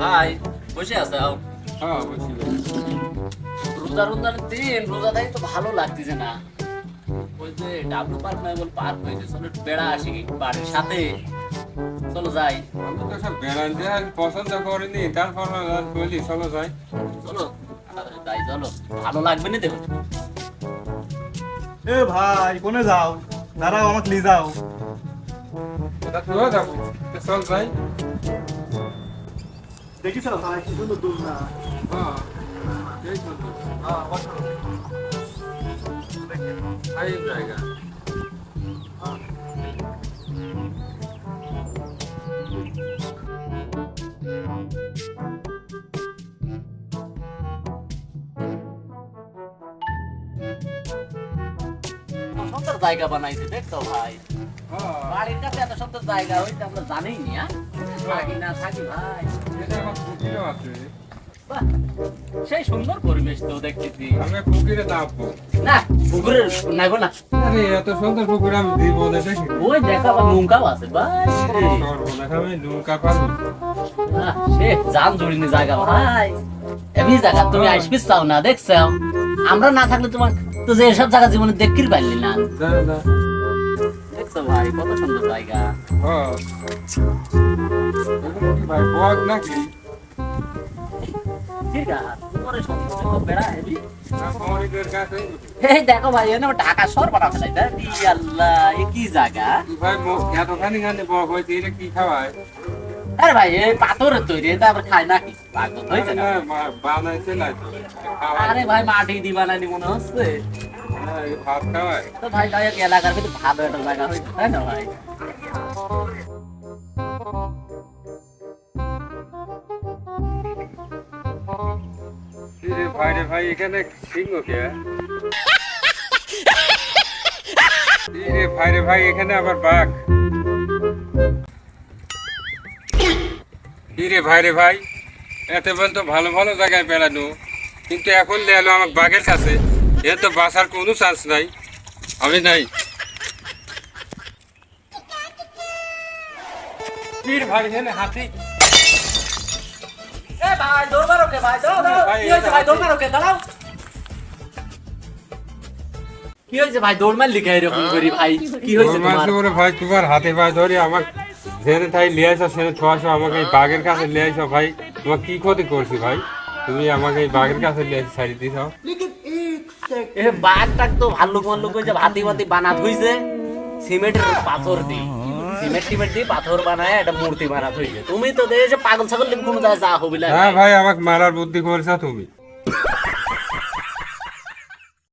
ভাই বসে আছে? আও। হ্যাঁ বসি। রোজা রোজার দিন রোজা থাকি তো ভালো লাগতেছে না। ওই যে ডাবলু পার্ক নয় বল পার্ক হয়েছে। চলো একটু বেড়া আসি বাড়ির সাথে। চলো যাই। আমি তো সব বেড়ান দিয়ে পছন্দ করিনি তারপর বলি চলো যাই। চলো। যাই চলো। ভালো লাগবে না দেখো। এ ভাই কোনে যাও? দাঁড়াও আমাকে নিয়ে যাও। চল যাই। দেখিস ভাই কি সুন্দর দূর না হ্যাঁ এই তো তো। হ্যাঁ। এই জায়গা সুন্দর জায়গা বানাইছে ভাই? বাড়ির কাছে এত সুন্দর জায়গা হইতে আমরা জানি নি হ্যাঁ? থাকি না থাকি ভাই। সেই সুন্দর পরিবেশ তো দেখতেছি। পুকুরে না গো না আরে এত সুন্দর পুকুর আমি দিব না। দেখি ওই দেখা বা আছে, ভাই। নৌকা সে জান জুড়িনি জায়গা, ভাই। এমনি জায়গা তুমি আসবি চাও না দেখছাও আমরা না থাকলে তোমার তো যে এসব জায়গা জীবনে দেখতে পারলি না। দেখছ ভাই কত সুন্দর জায়গা। হ্যাঁ। কি ভাই বক নাকি? ঠিক আছে এই দেখো ভাই ঢাকা শহর আল্লাহ কি জায়গা? ভাই এতখানি খানি বক হয়েছে এটা কি খাওয়ায়? আরে ভাই এই পাথরের তৈরি এটা আবার খায় নাকি? পাগল হয়েছে না না, বানাইছে না আরে ভাই মাটি দি বানানি মনে হচ্ছে। হ্যাঁ, ভাত খাওয়ায় তো ভাই তাই এলাকার ভিতরে ভালো একটা জায়গা হয়েছে তাই না ভাই? ভাই রে ভাই এখানে সিংহ কে? ভাই রে ভাই এখানে আবার বাঘ। কি রে ভাই রে ভাই এত বল তো ভালো ভালো জায়গায় বেড়ানো। কিন্তু এখন এলো আমার বাঘের কাছে। এর তো বাঁচার কোনো চান্স নাই। আমি নাই। ভাই হাতি। এ ভাই দৌড় মারো কে ভাই ভাই, কি হয়েছে ভাই দৌড় মারো কে দাঁড়াও। কি হয়েছে ভাই দৌড় এরকম করি ভাই? কি হয়েছে তোমার? ভাই তোমার হাতে পায়ে ধরে আমার জেনে তাই লিয়ে আসো সেনে ছোয়াশো আমাকে এই বাঘের কাছে লিয়ে আসো ভাই। তোমার কি ক্ষতি করছি ভাই? তুমি আমাকে এই বাঘের কাছে লিয়ে আসি ছাড়ি দিছ এ বাঘ টাক তো ভাল্লুক মাল্লুক হয়েছে ভাতি ভাতি বানাত হইছে। সিমেন্টের পাথর দি সিমেন্ট টিমেন্ট দিয়ে পাথর বানায় একটা মূর্তি বানাত হইছে। তুমি তো দেখে পাগল ছাগল কোনো জায়গায় যা হবি না হ্যাঁ ভাই আমাকে মারার বুদ্ধি করেছ তুমি।